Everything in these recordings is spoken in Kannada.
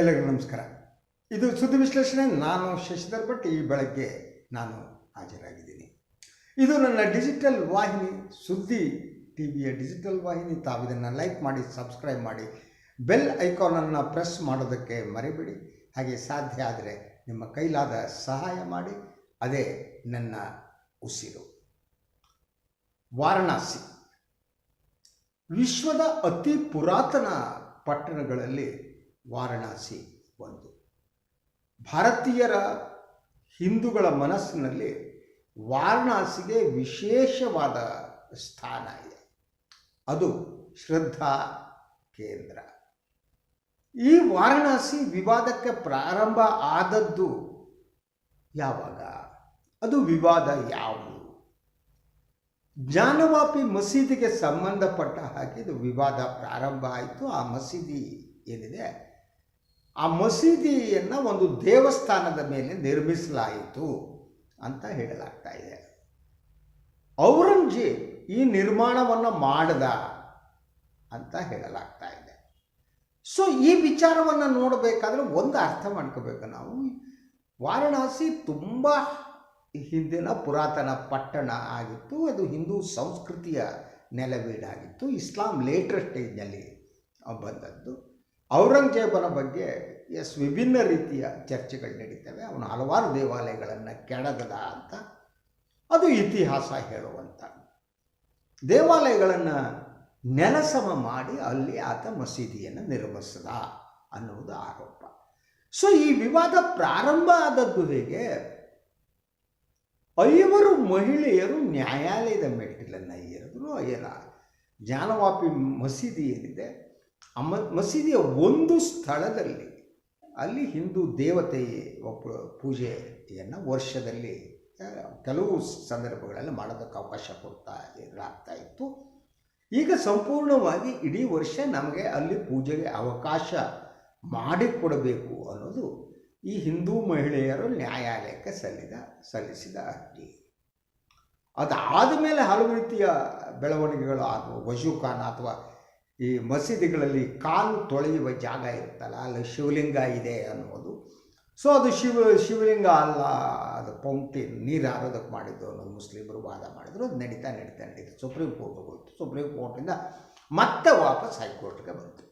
ಎಲ್ಲರಿಗೂ ನಮಸ್ಕಾರ. ಇದು ಸುದ್ದಿ ವಿಶ್ಲೇಷಣೆ, ನಾನು ಶಶಿಧರ್ ಭಟ್ ಈ ಬೆಳಗ್ಗೆ ನಾನು ಹಾಜರಾಗಿದ್ದೀನಿ. ಇದು ನನ್ನ ಡಿಜಿಟಲ್ ವಾಹಿನಿ, ಸುದ್ದಿ ಟಿ ವಿಯ ಡಿಜಿಟಲ್ ವಾಹಿನಿ. ತಾವು ಇದನ್ನು ಲೈಕ್ ಮಾಡಿ, ಸಬ್ಸ್ಕ್ರೈಬ್ ಮಾಡಿ, ಬೆಲ್ ಐಕಾನನ್ನು ಪ್ರೆಸ್ ಮಾಡೋದಕ್ಕೆ ಮರಿಬೇಡಿ. ಹಾಗೆ ಸಾಧ್ಯ ಆದರೆ ನಿಮ್ಮ ಕೈಲಾದ ಸಹಾಯ ಮಾಡಿ. ಅದೇ ನನ್ನ ಉಸಿರು. ವಾರಣಾಸಿ. ವಿಶ್ವದ ಅತಿ ಪುರಾತನ ಪಟ್ಟಣಗಳಲ್ಲಿ ವಾರಣಾಸಿ ಒಂದು ಭಾರತೀಯರ ಹಿಂದೂಗಳ ಮನಸ್ಸಿನಲ್ಲಿ ವಾರಣಾಸಿಗೆ ವಿಶೇಷವಾದ ಸ್ಥಾನ ಇದೆ. ಅದು ಶ್ರದ್ಧಾ ಕೇಂದ್ರ. ಈ ವಾರಣಾಸಿ ವಿವಾದಕ್ಕೆ ಪ್ರಾರಂಭ ಆದದ್ದು ಯಾವಾಗ? ಅದು ವಿವಾದ ಯಾವುದು? ಜ್ಞಾನವಾಪಿ ಮಸೀದಿಗೆ ಸಂಬಂಧಪಟ್ಟ ಹಾಗೆ ಇದು ವಿವಾದ ಪ್ರಾರಂಭ ಆಯಿತು. ಆ ಮಸೀದಿ ಏನಿದೆ? ಆ ಮಸೀದಿಯನ್ನು ಒಂದು ದೇವಸ್ಥಾನದ ಮೇಲೆ ನಿರ್ಮಿಸಲಾಯಿತು ಅಂತ ಹೇಳಲಾಗ್ತಾ ಇದೆ. ಔರಂಗಜೇಬ್ ಈ ನಿರ್ಮಾಣವನ್ನು ಮಾಡದ ಅಂತ ಹೇಳಲಾಗ್ತಾ ಇದೆ. ಸೊ ಈ ವಿಚಾರವನ್ನು ನೋಡಬೇಕಾದ್ರೆ ಒಂದು ಅರ್ಥ ಮಾಡ್ಕೋಬೇಕು ನಾವು. ವಾರಣಾಸಿ ತುಂಬ ಹಿಂದಿನ ಪುರಾತನ ಪಟ್ಟಣ ಆಗಿತ್ತು. ಅದು ಹಿಂದೂ ಸಂಸ್ಕೃತಿಯ ನೆಲವೀಡಾಗಿತ್ತು. ಇಸ್ಲಾಂ ಲೇಟರ್ ಸ್ಟೇಜ್ನಲ್ಲಿ ಬಂದದ್ದು. ಔರಂಗಜೇಬನ ಬಗ್ಗೆ ಎಸ್ ವಿಭಿನ್ನ ರೀತಿಯ ಚರ್ಚೆಗಳು ನಡೀತವೆ. ಅವನು ಹಲವಾರು ದೇವಾಲಯಗಳನ್ನು ಕೆಡಗದ ಅಂತ. ಅದು ಇತಿಹಾಸ ಹೇಳುವಂಥ ದೇವಾಲಯಗಳನ್ನು ನೆಲಸಮ ಮಾಡಿ ಅಲ್ಲಿ ಆತ ಮಸೀದಿಯನ್ನು ನಿರ್ಮಿಸಿದ ಅನ್ನುವುದು ಆರೋಪ. ಸೊ ಈ ವಿವಾದ ಪ್ರಾರಂಭ ಆದದ್ದು ಹೇಗೆ ಐವರು ಮಹಿಳೆಯರು ನ್ಯಾಯಾಲಯದ ಮೆಟ್ಟಿಲನ್ನು ಏರಿದ್ರು. ಏನ ಜ್ಞಾನವಾಪಿ ಮಸೀದಿ ಏನಿದೆ ಆ ಮಸೀದಿಯ ಒಂದು ಸ್ಥಳದಲ್ಲಿ ಅಲ್ಲಿ ಹಿಂದೂ ದೇವತೆ ಪೂಜೆಯನ್ನು ವರ್ಷದಲ್ಲಿ ಕೆಲವು ಸಂದರ್ಭಗಳಲ್ಲಿ ಮಾಡೋದಕ್ಕೆ ಅವಕಾಶ ಕೊಡ್ತಾ ಇರಲಾಗ್ತಾ ಇತ್ತು. ಈಗ ಸಂಪೂರ್ಣವಾಗಿ ಇಡೀ ವರ್ಷ ನಮಗೆ ಅಲ್ಲಿ ಪೂಜೆಗೆ ಅವಕಾಶ ಮಾಡಿಕೊಡಬೇಕು ಅನ್ನೋದು ಈ ಹಿಂದೂ ಮಹಿಳೆಯರು ನ್ಯಾಯಾಲಯಕ್ಕೆ ಸಲ್ಲಿದ, ಸಲ್ಲಿಸಿದ ಅರ್ಜಿ. ಅದಾದ ಮೇಲೆ ಹಲವು ರೀತಿಯ ಬೆಳವಣಿಗೆಗಳು ಆದವು. ವಜುಖಾನ ಅಥವಾ ಈ ಮಸೀದಿಗಳಲ್ಲಿ ಕಾಲು ತೊಳೆಯುವ ಜಾಗ ಇರುತ್ತಲ್ಲ, ಅಲ್ಲಿ ಶಿವಲಿಂಗ ಇದೆ ಅನ್ನೋದು. ಸೊ ಅದು ಶಿವ, ಶಿವಲಿಂಗ ಅಲ್ಲ, ಅದು ಪೌಂಟೇನ್ ನೀರು ಹಾರೋದಕ್ಕೆ ಮಾಡಿದ್ದು ಅನ್ನೋದು ಮುಸ್ಲಿಮರು ವಾದ ಮಾಡಿದ್ರು, ಅದು ನಡೀತಾ ನಡೀತಾ ನಡೀತು ಸುಪ್ರೀಂ ಕೋರ್ಟ್ಗೆ ಹೋಯಿತು. ಸುಪ್ರೀಂ ಕೋರ್ಟಿಂದ ಮತ್ತೆ ವಾಪಸ್ ಹೈಕೋರ್ಟ್ಗೆ ಬಂತು.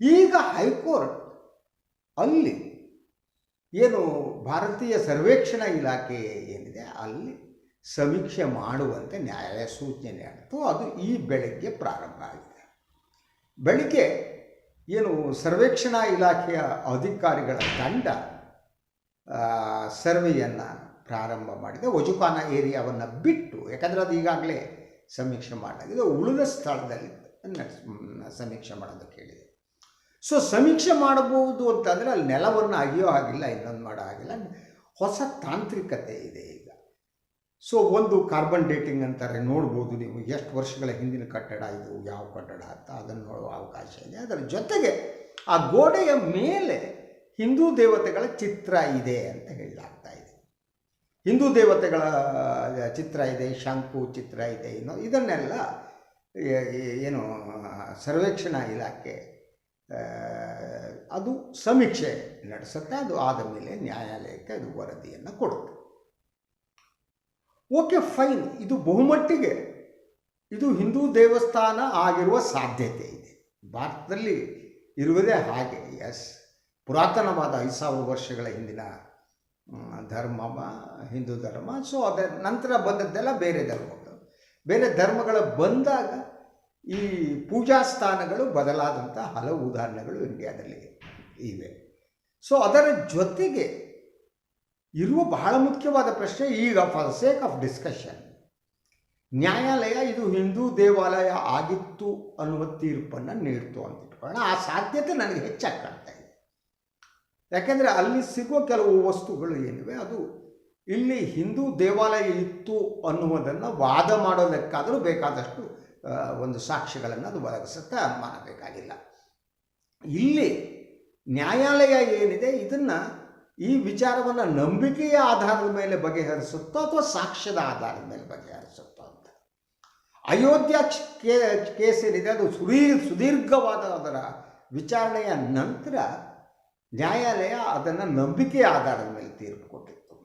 ಈಗ ಹೈಕೋರ್ಟ್ ಅಲ್ಲಿ ಏನು ಭಾರತೀಯ ಸರ್ವೇಕ್ಷಣಾ ಇಲಾಖೆ ಏನಿದೆ, ಅಲ್ಲಿ ಸಮೀಕ್ಷೆ ಮಾಡುವಂತೆ ನ್ಯಾಯಾಲಯ ಸೂಚನೆ ನೀಡಿತು ಅದು ಈ ಬೆಳಗ್ಗೆ ಪ್ರಾರಂಭ ಆಗಿದೆ. ಬೆಳಗ್ಗೆ ಏನು ಸರ್ವೇಕ್ಷಣಾ ಇಲಾಖೆಯ ಅಧಿಕಾರಿಗಳ ತಂಡ ಸರ್ವೆಯನ್ನು ಪ್ರಾರಂಭ ಮಾಡಿದೆ. ವಜುಪಾನ ಏರಿಯಾವನ್ನು ಬಿಟ್ಟು, ಯಾಕಂದರೆ ಅದು ಈಗಾಗಲೇ ಸಮೀಕ್ಷೆ ಮಾಡಲಾಗಿದೆ. ಉಳಿದ ಸ್ಥಳದಲ್ಲಿ ಸಮೀಕ್ಷೆ ಮಾಡೋದಕ್ಕೆ ಕೇಳಿದೆ. ಸೊ, ಸಮೀಕ್ಷೆ ಮಾಡಬಹುದು ಅಂತಂದರೆ ಅಲ್ಲಿ ನೆಲವನ್ನು ಅಗಿಯೋ ಹಾಗಿಲ್ಲ, ಇನ್ನೊಂದು ಮಾಡೋ ಹಾಗಿಲ್ಲ. ಹೊಸ ತಾಂತ್ರಿಕತೆ ಇದೆ ಸೊ ಒಂದು ಕಾರ್ಬನ್ ಡೇಟಿಂಗ್ ಅಂತಾರೆ, ನೋಡ್ಬೋದು ನೀವು ಎಷ್ಟು ವರ್ಷಗಳ ಹಿಂದಿನ ಕಟ್ಟಡ ಇದು, ಯಾವ ಕಟ್ಟಡ ಅಂತ ಅದನ್ನು ನೋಡುವ ಅವಕಾಶ ಇದೆ. ಅದರ ಜೊತೆಗೆ ಆ ಗೋಡೆಯ ಮೇಲೆ ಹಿಂದೂ ದೇವತೆಗಳ ಚಿತ್ರ ಇದೆ ಅಂತ ಹೇಳಲಾಗ್ತಾ ಇದೆ. ಹಿಂದೂ ದೇವತೆಗಳ ಚಿತ್ರ ಇದೆ, ಶಂಕು ಚಿತ್ರ ಇದೆ ಇನ್ನೋ ಇದನ್ನೆಲ್ಲ ಏನು, ಸರ್ವೇಕ್ಷಣಾ ಇಲಾಖೆ ಅದು ಸಮೀಕ್ಷೆ ನಡೆಸುತ್ತೆ, ಅದು ಆದ ಮೇಲೆ ನ್ಯಾಯಾಲಯಕ್ಕೆ ಅದು ವರದಿಯನ್ನು ಕೊಡುತ್ತೆ. Okay, fine. ಇದು ಬಹುಮಟ್ಟಿಗೆ ಇದು ಹಿಂದೂ ದೇವಸ್ಥಾನ ಆಗಿರುವ ಸಾಧ್ಯತೆ ಇದೆ. ಭಾರತದಲ್ಲಿ ಇರುವುದೇ ಹಾಗೆ. ಎಸ್ ಪುರಾತನವಾದ ಐದು ಸಾವಿರ ವರ್ಷಗಳ ಹಿಂದಿನ ಧರ್ಮ, ಹಿಂದೂ ಧರ್ಮ. ಸೊ ಅದರ ನಂತರ ಬಂದದ್ದೆಲ್ಲ ಬೇರೆ ಧರ್ಮಗಳು. ಬೇರೆ ಧರ್ಮಗಳು ಬಂದಾಗ ಈ ಪೂಜಾ ಸ್ಥಾನಗಳು ಬದಲಾದಂಥ ಹಲವು ಉದಾಹರಣೆಗಳು ಇಂಡಿಯಾದಲ್ಲಿ ಇವೆ. ಸೊ ಅದರ ಜೊತೆಗೆ ಇರುವ ಬಹಳ ಮುಖ್ಯವಾದ ಪ್ರಶ್ನೆ ಈಗ ಫಾರ್ ಸೇಕ್ ಆಫ್ ಡಿಸ್ಕಷನ್ ನ್ಯಾಯಾಲಯ ಇದು ಹಿಂದೂ ದೇವಾಲಯ ಆಗಿತ್ತು ಅನ್ನುವ ತೀರ್ಪನ್ನು ನೀಡ್ತು ಅಂತ ಆ ಸಾಧ್ಯತೆ ನನಗೆ ಹೆಚ್ಚಾಗಿ ಕಾಣ್ತಾ ಇದೆ. ಯಾಕೆಂದರೆ ಅಲ್ಲಿ ಸಿಗುವ ಕೆಲವು ವಸ್ತುಗಳು ಏನಿವೆ, ಅದು ಇಲ್ಲಿ ಹಿಂದೂ ದೇವಾಲಯ ಇತ್ತು ಅನ್ನುವುದನ್ನು ವಾದ ಮಾಡೋದಕ್ಕಾದರೂ ಬೇಕಾದಷ್ಟು ಒಂದು ಸಾಕ್ಷಿಗಳನ್ನು ಅದು ಒದಗಿಸುತ್ತೆ, ಅನುಮಾನ ಬೇಕಾಗಿಲ್ಲ. ಇಲ್ಲಿ ನ್ಯಾಯಾಲಯ ಏನಿದೆ, ಇದನ್ನು ಈ ವಿಚಾರವನ್ನು ನಂಬಿಕೆಯ ಆಧಾರದ ಮೇಲೆ ಬಗೆಹರಿಸುತ್ತೋ ಅಥವಾ ಸಾಕ್ಷ್ಯದ ಆಧಾರದ ಮೇಲೆ ಬಗೆಹರಿಸುತ್ತೋ ಅಂತ. ಅಯೋಧ್ಯ ಕೇಸ್ ಏನಿದೆ ಅದು ಸುದೀ ಸುದೀರ್ಘವಾದ ಅದರ ವಿಚಾರಣೆಯ ನಂತರ ನ್ಯಾಯಾಲಯ ಅದನ್ನು ನಂಬಿಕೆಯ ಆಧಾರದ ಮೇಲೆ ತೀರ್ಪು ಕೊಟ್ಟಿತ್ತು.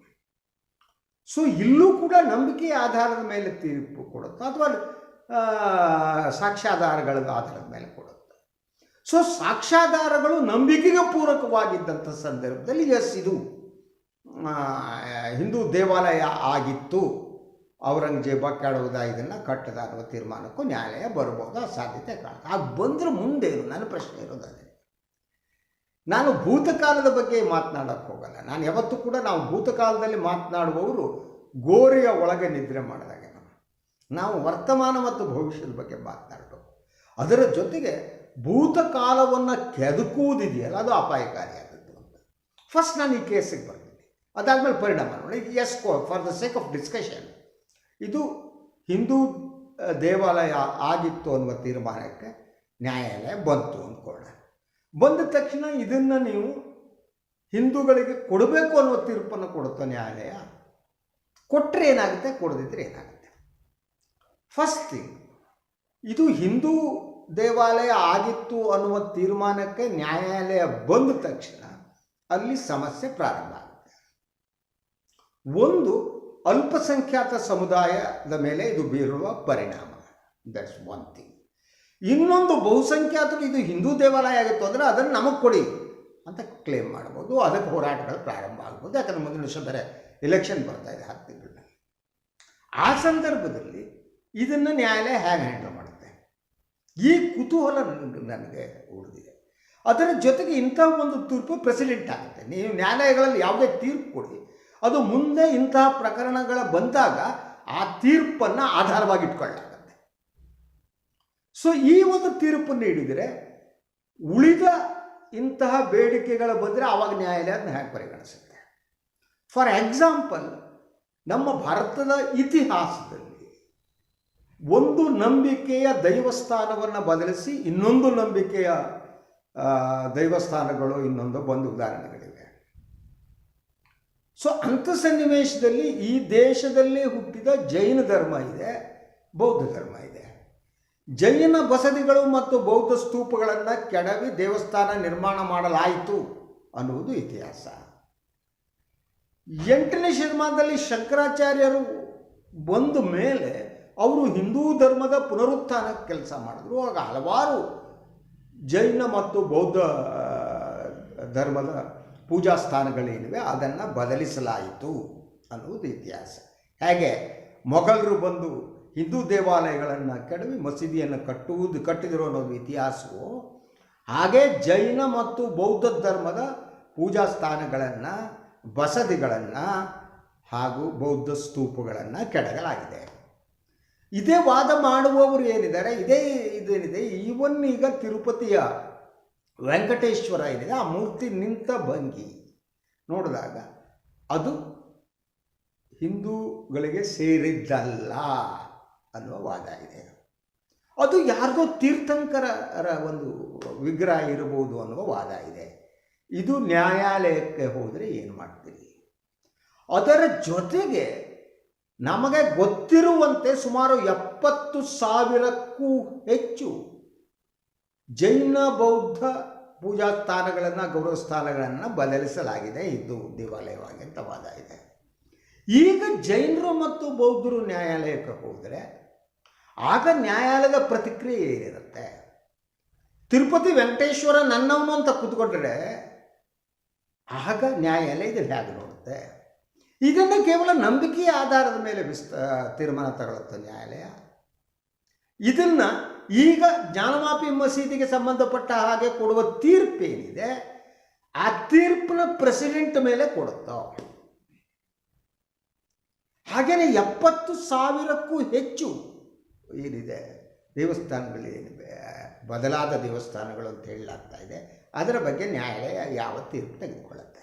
ಸೊ ಇಲ್ಲೂ ಕೂಡ ನಂಬಿಕೆಯ ಆಧಾರದ ಮೇಲೆ ತೀರ್ಪು ಕೊಡುತ್ತೋ ಅಥವಾ ಸಾಕ್ಷ್ಯಾಧಾರಗಳ ಆಧಾರದ ಮೇಲೆ ಕೊಡುತ್ತೆ? ಸೊ ಸಾಕ್ಷ್ಯಾಧಾರಗಳು ನಂಬಿಕೆಗೆ ಪೂರಕವಾಗಿದ್ದಂಥ ಸಂದರ್ಭದಲ್ಲಿ ಎಸ್, ಇದು ಹಿಂದೂ ದೇವಾಲಯ ಆಗಿತ್ತು. ಔರಂಗಜೇಬ ಕೆಡವುದ ಇದನ್ನು ಕಟ್ಟದ ಅನ್ನುವ ತೀರ್ಮಾನಕ್ಕೂ ನ್ಯಾಯಾಲಯ ಬರಬಹುದು, ಆ ಸಾಧ್ಯತೆ ಕಾಣುತ್ತೆ. ಆಗ ಬಂದರೆ ಮುಂದೇನು ನನ್ನ ಪ್ರಶ್ನೆ ಇರೋದಾದರೆ ನಾನು ಭೂತಕಾಲದ ಬಗ್ಗೆ ಮಾತನಾಡೋಕ್ಕೆ ಹೋಗಲ್ಲ. ನಾನು ಯಾವತ್ತೂ ಕೂಡ ನಾವು ಭೂತಕಾಲದಲ್ಲಿ ಮಾತನಾಡುವವರು ಗೋರಿಯ ಒಳಗೆ ನಿದ್ರೆ ಮಾಡಿದಾಗ ನಾವು ವರ್ತಮಾನ ಮತ್ತು ಭವಿಷ್ಯದ ಬಗ್ಗೆ ಮಾತನಾಡಬೇಕು. ಅದರ ಜೊತೆಗೆ ಭೂತಕಾಲವನ್ನು ಕೆದಕುವುದಿದೆಯಲ್ಲ, ಅದು ಅಪಾಯಕಾರಿಯಾದದ್ದು ಅಂತ. ಫಸ್ಟ್ ನಾನು ಈ ಕೇಸಿಗೆ ಬರ್ತೀನಿ ಅದಾದಮೇಲೆ ಪರಿಣಾಮ ನೋಡಿ. Yes for the sake of discussion ಇದು ಹಿಂದೂ ದೇವಾಲಯ ಆಗಿತ್ತು ಅನ್ನುವ ತೀರ್ಮಾನಕ್ಕೆ ನ್ಯಾಯಾಲಯ ಬಂತು ಅಂದ್ಕೊಳ್ಳೋಣ. ಬಂದ ತಕ್ಷಣ ಇದನ್ನು ನೀವು ಹಿಂದೂಗಳಿಗೆ ಕೊಡಬೇಕು ಅನ್ನುವ ತೀರ್ಪನ್ನು ಕೊಡುತ್ತೆ ನ್ಯಾಯಾಲಯ ಕೊಟ್ಟರೆ ಏನಾಗುತ್ತೆ? ಕೊಡದಿದ್ರೆ ಏನಾಗುತ್ತೆ? ಫಸ್ಟ್ ಥಿಂಗ್ ಇದು ಹಿಂದೂ ದೇವಾಲಯ ಆಗಿತ್ತು ಅನ್ನುವ ತೀರ್ಮಾನಕ್ಕೆ ನ್ಯಾಯಾಲಯ ಬಂದ ತಕ್ಷಣ ಅಲ್ಲಿ ಸಮಸ್ಯೆ ಪ್ರಾರಂಭ ಆಗುತ್ತೆ. ಒಂದು ಅಲ್ಪಸಂಖ್ಯಾತ ಸಮುದಾಯದ ಮೇಲೆ ಇದು ಬೀರುವ ಪರಿಣಾಮ. ದಟ್ಸ್ ಒನ್ ಥಿಂಗ್ ಇನ್ನೊಂದು ಬಹುಸಂಖ್ಯಾತರು ಇದು ಹಿಂದೂ ದೇವಾಲಯ ಆಗಿತ್ತು ಅಂದರೆ ಅದನ್ನು ನಮಗೆ ಕೊಡಿ ಅಂತ ಕ್ಲೇಮ್ ಮಾಡ್ಬೋದು. ಅದಕ್ಕೆ ಹೋರಾಟಗಳು ಪ್ರಾರಂಭ ಆಗ್ಬೋದು. ಯಾಕಂದರೆ ಮುಂದಿನ ವರ್ಷ ಬೇರೆ ಎಲೆಕ್ಷನ್ ಬರ್ತಾ ಇದೆ, ಹತ್ತು ಆ ಸಂದರ್ಭದಲ್ಲಿ ಇದನ್ನು ನ್ಯಾಯಾಲಯ ಹೇಗೆ ಹ್ಯಾಂಡಲ್ ಈ ಕುತೂಹಲ ನನಗೆ ಉಳಿದಿದೆ. ಅದರ ಜೊತೆಗೆ ಇಂಥ ಒಂದು ತೀರ್ಪು ಪ್ರೆಸಿಡೆಂಟ್ ಆಗುತ್ತೆ. ನೀವು ನ್ಯಾಯಾಲಯಗಳಲ್ಲಿ ಯಾವುದೇ ತೀರ್ಪು ಕೊಡಿ, ಅದು ಮುಂದೆ ಇಂತಹ ಪ್ರಕರಣಗಳ ಬಂದಾಗ ಆ ತೀರ್ಪನ್ನು ಆಧಾರವಾಗಿ ಇಟ್ಕೊಳ್ಳಾಗತ್ತೆ ಸೊ ಈ ಒಂದು ತೀರ್ಪನ್ನು ನೀಡಿದರೆ ಉಳಿದ ಇಂತಹ ಬೇಡಿಕೆಗಳು ಬಂದರೆ ಆವಾಗ ನ್ಯಾಯಾಲಯ ಅದನ್ನ ಹೇಗೆ ಪರಿಗಣಿಸುತ್ತೆ? ಫಾರ್ ಎಕ್ಸಾಂಪಲ್ ನಮ್ಮ ಭಾರತದ ಇತಿಹಾಸದಲ್ಲಿ ಒಂದು ನಂಬಿಕೆಯ ದೈವಸ್ಥಾನವನ್ನು ಬದಲಿಸಿ ಇನ್ನೊಂದು ನಂಬಿಕೆಯ ದೈವಸ್ಥಾನಗಳು ಇನ್ನೊಂದು ಒಂದು ಉದಾಹರಣೆಗಳಿವೆ. ಸೊ ಅಂಥ ಸನ್ನಿವೇಶದಲ್ಲಿ ಈ ದೇಶದಲ್ಲಿ ಹುಟ್ಟಿದ ಜೈನ ಧರ್ಮ ಇದೆ, ಬೌದ್ಧ ಧರ್ಮ ಇದೆ. ಜೈನ ಬಸದಿಗಳು ಮತ್ತು ಬೌದ್ಧ ಸ್ತೂಪಗಳನ್ನು ಕೆಡವಿ ದೇವಸ್ಥಾನ ನಿರ್ಮಾಣ ಮಾಡಲಾಯಿತು ಅನ್ನುವುದು ಇತಿಹಾಸ. ಎಂಟನೇ ಶತಮಾನದಲ್ಲಿ ಶಂಕರಾಚಾರ್ಯರು ಬಂದ ಮೇಲೆ ಅವರು ಹಿಂದೂ ಧರ್ಮದ ಪುನರುತ್ಥಾನಕ್ಕೆ ಕೆಲಸ ಮಾಡಿದ್ರು. ಆಗ ಹಲವಾರು ಜೈನ ಮತ್ತು ಬೌದ್ಧ ಧರ್ಮದ ಪೂಜಾ ಸ್ಥಾನಗಳೇನಿವೆ, ಅದನ್ನು ಬದಲಿಸಲಾಯಿತು ಅನ್ನುವುದು ಇತಿಹಾಸ. ಹೇಗೆ? ಮೊಘಲರು ಬಂದು ಹಿಂದೂ ದೇವಾಲಯಗಳನ್ನು ಕೆಡವಿ ಮಸೀದಿಯನ್ನು ಕಟ್ಟುವುದು, ಕಟ್ಟಿದರು ಅನ್ನೋದು ಇತಿಹಾಸವು? ಹಾಗೆ ಜೈನ ಮತ್ತು ಬೌದ್ಧ ಧರ್ಮದ ಪೂಜಾ ಸ್ಥಾನಗಳನ್ನು, ಬಸದಿಗಳನ್ನು ಹಾಗೂ ಬೌದ್ಧ ಸ್ತೂಪಗಳನ್ನು ಕೆಡಗಲಾಗಿದೆ. ಇದೇ ವಾದ ಮಾಡುವವರು ಏನಿದ್ದಾರೆ? ಇದೇ ಇದೇನಿದೆ? ಈವನ್ ಈಗ ತಿರುಪತಿಯ ವೆಂಕಟೇಶ್ವರ ಏನಿದೆ? ಆ ಮೂರ್ತಿ ನಿಂತ ಭಂಗಿ. ನೋಡಿದಾಗ ಅದು ಹಿಂದೂಗಳಿಗೆ ಸೇರಿದ್ದಲ್ಲ ಅನ್ನುವ ವಾದ ಇದೆ. ಅದು ಯಾರಿಗೋ ತೀರ್ಥಂಕರರ ಒಂದು ವಿಗ್ರಹ ಇರಬಹುದು ಅನ್ನುವ ವಾದ ಇದೆ. ಇದು ನ್ಯಾಯಾಲಯಕ್ಕೆ ಹೋದರೆ ಏನು ಮಾಡ್ತೀರಿ? ಅದರ ಜೊತೆಗೆ ನಮಗೆ ಗೊತ್ತಿರುವಂತೆ ಸುಮಾರು ಎಪ್ಪತ್ತು ಸಾವಿರಕ್ಕೂ ಹೆಚ್ಚು ಜೈನ ಬೌದ್ಧ ಪೂಜಾ ಸ್ಥಾನಗಳನ್ನು, ಗೌರವ ಸ್ಥಾನಗಳನ್ನು ಬದಲಿಸಲಾಗಿದೆ. ಇದು ದೇವಾಲಯವಾಗಿ ಅಂತ ವಾದ ಇದೆ. ಈಗ ಜೈನರು ಮತ್ತು ಬೌದ್ಧರು ನ್ಯಾಯಾಲಯಕ್ಕೆ ಹೋದರೆ ಆಗ ನ್ಯಾಯಾಲಯದ ಪ್ರತಿಕ್ರಿಯೆ ಏನಿರುತ್ತೆ? ತಿರುಪತಿ ವೆಂಕಟೇಶ್ವರ ನನ್ನವನು ಅಂತ ಕೂತ್ಕೊಂಡ್ರೆ ಆಗ ನ್ಯಾಯಾಲಯದಲ್ಲಿ ಹೇಗೆ ನೋಡುತ್ತೆ? ಇದನ್ನು ಕೇವಲ ನಂಬಿಕೆಯ ಆಧಾರದ ಮೇಲೆ ವಿಸ್ತ, ತೀರ್ಮಾನ ತಗೊಳುತ್ತೆ ನ್ಯಾಯಾಲಯ. ಇದನ್ನು ಈಗ ಜ್ಞಾನಮಾಪಿ ಮಸೀದಿಗೆ ಸಂಬಂಧಪಟ್ಟ ಹಾಗೆ ಕೊಡುವ ತೀರ್ಪೇನಿದೆ, ಆ ತೀರ್ಪಿನ ಪ್ರೆಸಿಡೆಂಟ್ ಮೇಲೆ ಕೊಡುತ್ತೋ? ಹಾಗೆಯೇ ಎಪ್ಪತ್ತು ಸಾವಿರಕ್ಕೂ ಹೆಚ್ಚು ಏನಿದೆ ದೇವಸ್ಥಾನಗಳು ಏನಿವೆ ಬದಲಾದ ದೇವಸ್ಥಾನಗಳು ಅಂತ ಹೇಳಲಾಗ್ತಾ ಇದೆ. ಅದರ ಬಗ್ಗೆ ನ್ಯಾಯಾಲಯ ಯಾವ ತೀರ್ಪು ತೆಗೆದುಕೊಳ್ಳುತ್ತೆ?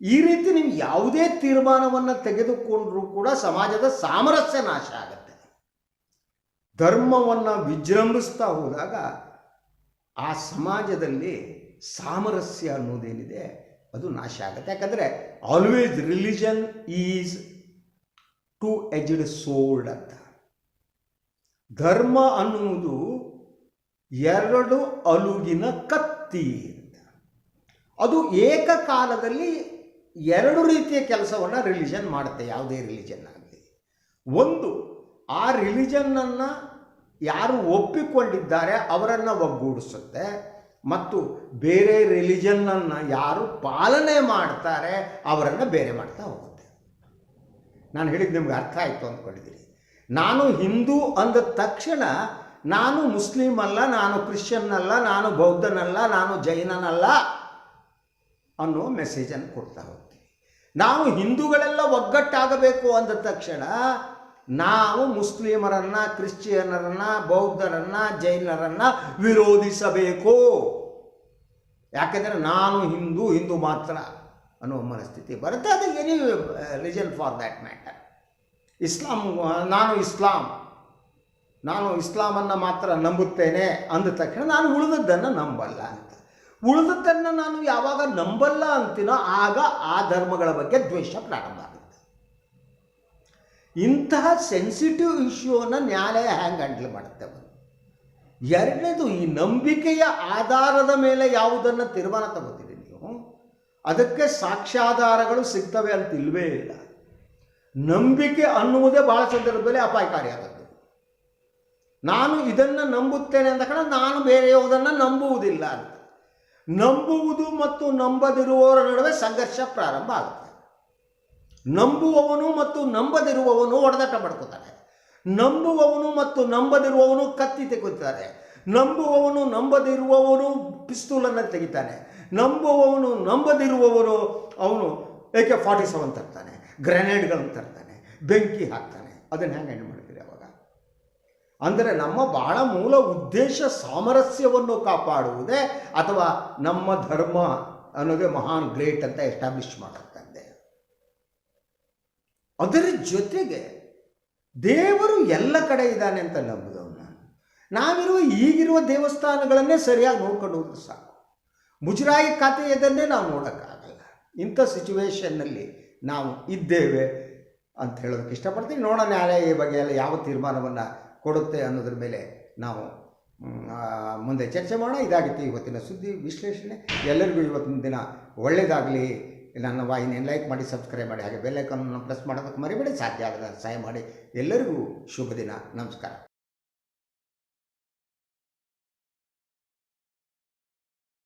ಈ ರೀತಿ ನೀವು ಯಾವುದೇ ತೀರ್ಮಾನವನ್ನು ತೆಗೆದುಕೊಂಡ್ರೂ ಕೂಡ ಸಮಾಜದ ಸಾಮರಸ್ಯ ನಾಶ ಆಗುತ್ತೆ. ಧರ್ಮವನ್ನು ವಿಜೃಂಭಿಸ್ತಾ ಹೋದಾಗ ಆ ಸಮಾಜದಲ್ಲಿ ಸಾಮರಸ್ಯ ಅನ್ನೋದೇನಿದೆ ಅದು ನಾಶ ಆಗುತ್ತೆ. ಯಾಕಂದರೆ always religion is to aged old ಅಂತ. ಧರ್ಮ ಅನ್ನುವುದು ಎರಡು ಅಲುಗಿನ ಕತ್ತಿ ಅಂತ. ಅದು ಏಕಕಾಲದಲ್ಲಿ ಎರಡು ರೀತಿಯ ಕೆಲಸವನ್ನು ರಿಲಿಜನ್ ಮಾಡುತ್ತೆ, ಯಾವುದೇ ರಿಲಿಜನ್ ಆಗಲಿ. ಒಂದು, ಆ ರಿಲಿಜನ್ನನ್ನು ಯಾರು ಒಪ್ಪಿಕೊಂಡಿದ್ದಾರೆ ಅವರನ್ನು ಒಗ್ಗೂಡಿಸುತ್ತೆ, ಮತ್ತು ಬೇರೆ ರಿಲಿಜನ್ನನ್ನು ಯಾರು ಪಾಲನೆ ಮಾಡ್ತಾರೆ ಅವರನ್ನು ಬೇರೆ ಮಾಡ್ತಾ ಹೋಗುತ್ತೆ. ನಾನು ಹೇಳಿದ್ದು ನಿಮ್ಗೆ ಅರ್ಥ ಆಯಿತು ಅಂದ್ಕೊಂಡಿದ್ದೀನಿ ನಾನು ಹಿಂದೂ ಅಂದ ತಕ್ಷಣ ನಾನು ಮುಸ್ಲಿಮ್ ಅಲ್ಲ ನಾನು ಕ್ರಿಶ್ಚಿಯನ್ ಅಲ್ಲ ನಾನು ಬೌದ್ಧನಲ್ಲ, ನಾನು ಜೈನನಲ್ಲ ಅನ್ನೋ ಮೆಸೇಜನ್ನು ಕೊಡ್ತಾ ಹೋಗ್ತೀವಿ. ನಾವು ಹಿಂದೂಗಳೆಲ್ಲ ಒಗ್ಗಟ್ಟಾಗಬೇಕು ಅಂದ ತಕ್ಷಣ ನಾವು ಮುಸ್ಲಿಮರನ್ನು ಕ್ರಿಶ್ಚಿಯನ್ನರನ್ನು ಬೌದ್ಧರನ್ನು, ಜೈನರನ್ನು ವಿರೋಧಿಸಬೇಕು. ಯಾಕೆಂದರೆ ನಾನು ಹಿಂದೂ ಹಿಂದೂ ಮಾತ್ರ ಅನ್ನೋ ಮನಸ್ಥಿತಿ ಬರುತ್ತೆ. ಅದು any reason for that matter Islam, ನಾನು ಇಸ್ಲಾಂ, ನಾನು ಇಸ್ಲಾಮನ್ನು ಮಾತ್ರ ನಂಬುತ್ತೇನೆ ಅಂದ ತಕ್ಷಣ ನಾನು ಉಳಿದದ್ದನ್ನು ನಂಬಲ್ಲ ಅಂತ. ಉಳಿದದ್ದನ್ನು ನಾನು ಯಾವಾಗ ನಂಬಲ್ಲ ಅಂತೀನೋ ಆಗ ಆ ಧರ್ಮಗಳ ಬಗ್ಗೆ ದ್ವೇಷ ಪ್ರಾರಂಭ ಆಗುತ್ತೆ. ಇಂತಹ ಸೆನ್ಸಿಟಿವ್ ಇಶ್ಯೂವನ್ನು ನ್ಯಾಯಾಲಯ ಹ್ಯಾಂಗ್ ಹ್ಯಾಂಡಲ್ ಮಾಡುತ್ತೆ ಎರಡನೇದು ಈ ನಂಬಿಕೆಯ ಆಧಾರದ ಮೇಲೆ ಯಾವುದನ್ನು ತೀರ್ಮಾನ ತಗೋತೀರಿ ನೀವು? ಅದಕ್ಕೆ ಸಾಕ್ಷ್ಯಾಧಾರಗಳು ಸಿಗ್ತವೆ ಅಂತ ಇಲ್ವೇ ಇಲ್ಲ. ನಂಬಿಕೆ ಅನ್ನುವುದೇ ಭಾಳ ಸಂದರ್ಭದಲ್ಲಿ ಅಪಾಯಕಾರಿಯಾದದ್ದು ನಾನು ಇದನ್ನು ನಂಬುತ್ತೇನೆ ಅಂದ ಕಾರಣ ನಾನು ಬೇರೆಯವುದನ್ನು ನಂಬುವುದಿಲ್ಲ ಅಂತ. ನಂಬುವುದು ಮತ್ತು ನಂಬದಿರುವವರ ನಡುವೆ ಸಂಘರ್ಷ ಪ್ರಾರಂಭ ಆಗುತ್ತೆ. ನಂಬುವವನು ಮತ್ತು ನಂಬದಿರುವವನು ಹೊಡೆದಾಟ ಪಡ್ಕೋತಾರೆ ನಂಬುವವನು ಮತ್ತು ನಂಬದಿರುವವನು ಕತ್ತಿ ತೆಗುತ್ತಾರೆ ನಂಬುವವನು ನಂಬದಿರುವವನು ಪಿಸ್ತೂಲನ್ನು ತೆಗಿತಾನೆ. ನಂಬುವವನು ನಂಬದಿರುವವನು ಅವನು ಏಕೆ ಫಾರ್ಟಿ ಸೆವೆನ್ ತರ್ತಾನೆ. ಗ್ರೆನೇಡ್ಗಳನ್ನು ತರ್ತಾನೆ. ಬೆಂಕಿ ಹಾಕ್ತಾನೆ. ಅದನ್ನು ಹೆಂಗೆ ಅಂದರೆ ನಮ್ಮ ಬಹಳ ಮೂಲ ಉದ್ದೇಶ ಸಾಮರಸ್ಯವನ್ನು ಕಾಪಾಡುವುದೇ ಅಥವಾ ನಮ್ಮ ಧರ್ಮ ಅನ್ನೋದೇ ಮಹಾನ್ ಗ್ರೇಟ್ ಅಂತ ಎಸ್ಟಾಬ್ಲಿಷ್ ಮಾಡುತ್ತಂದೆ ಅದರ ಜೊತೆಗೆ ದೇವರು ಎಲ್ಲ ಕಡೆ ಇದ್ದಾನೆ ಅಂತ ನಂಬುದವನು ನಾನು. ನಾವಿರುವ ಈಗಿರುವ ದೇವಸ್ಥಾನಗಳನ್ನೇ ಸರಿಯಾಗಿ ನೋಡ್ಕೊಂಡು ಹೋದ್ರೆ ಸಾಕು. ಮುಜರಾಯಿ ಖಾತೆಯದನ್ನೇ ನಾವು ನೋಡೋಕ್ಕಾಗಲ್ಲ. ಇಂಥ ಸಿಚುವೇಶನ್ನಲ್ಲಿ ನಾವು ಇದ್ದೇವೆ ಅಂತ ಹೇಳೋದಕ್ಕೆ ಇಷ್ಟಪಡ್ತೀನಿ. ನೋಡೋಣ ನ್ಯಾಯಾಲಯ ಈ ಬಗ್ಗೆ ಎಲ್ಲ ಯಾವ ತೀರ್ಮಾನವನ್ನು ಕೊಡುತ್ತೆ ಅನ್ನೋದ್ರ ಮೇಲೆ ನಾವು ಮುಂದೆ ಚರ್ಚೆ ಮಾಡೋಣ. ಇದಾಗಿತ್ತು ಇವತ್ತಿನ ಸುದ್ದಿ ವಿಶ್ಲೇಷಣೆ. ಎಲ್ಲರಿಗೂ ಇವತ್ತಿನ ದಿನ ಒಳ್ಳೆಯದಾಗಲಿ ನನ್ನ ವಾಹಿನಿಯನ್ನು ಲೈಕ್ ಮಾಡಿ, ಸಬ್ಸ್ಕ್ರೈಬ್ ಮಾಡಿ, ಹಾಗೆ ಬೆಲ್ಲೈಕನ್ನು ಪ್ರೆಸ್ ಮಾಡೋದಕ್ಕೆ ಮರಿಬೇಡಿ. ಸಾಧ್ಯ ಆಗದ ಸಹಾಯ ಮಾಡಿ. ಎಲ್ಲರಿಗೂ ಶುಭ ದಿನ. ನಮಸ್ಕಾರ.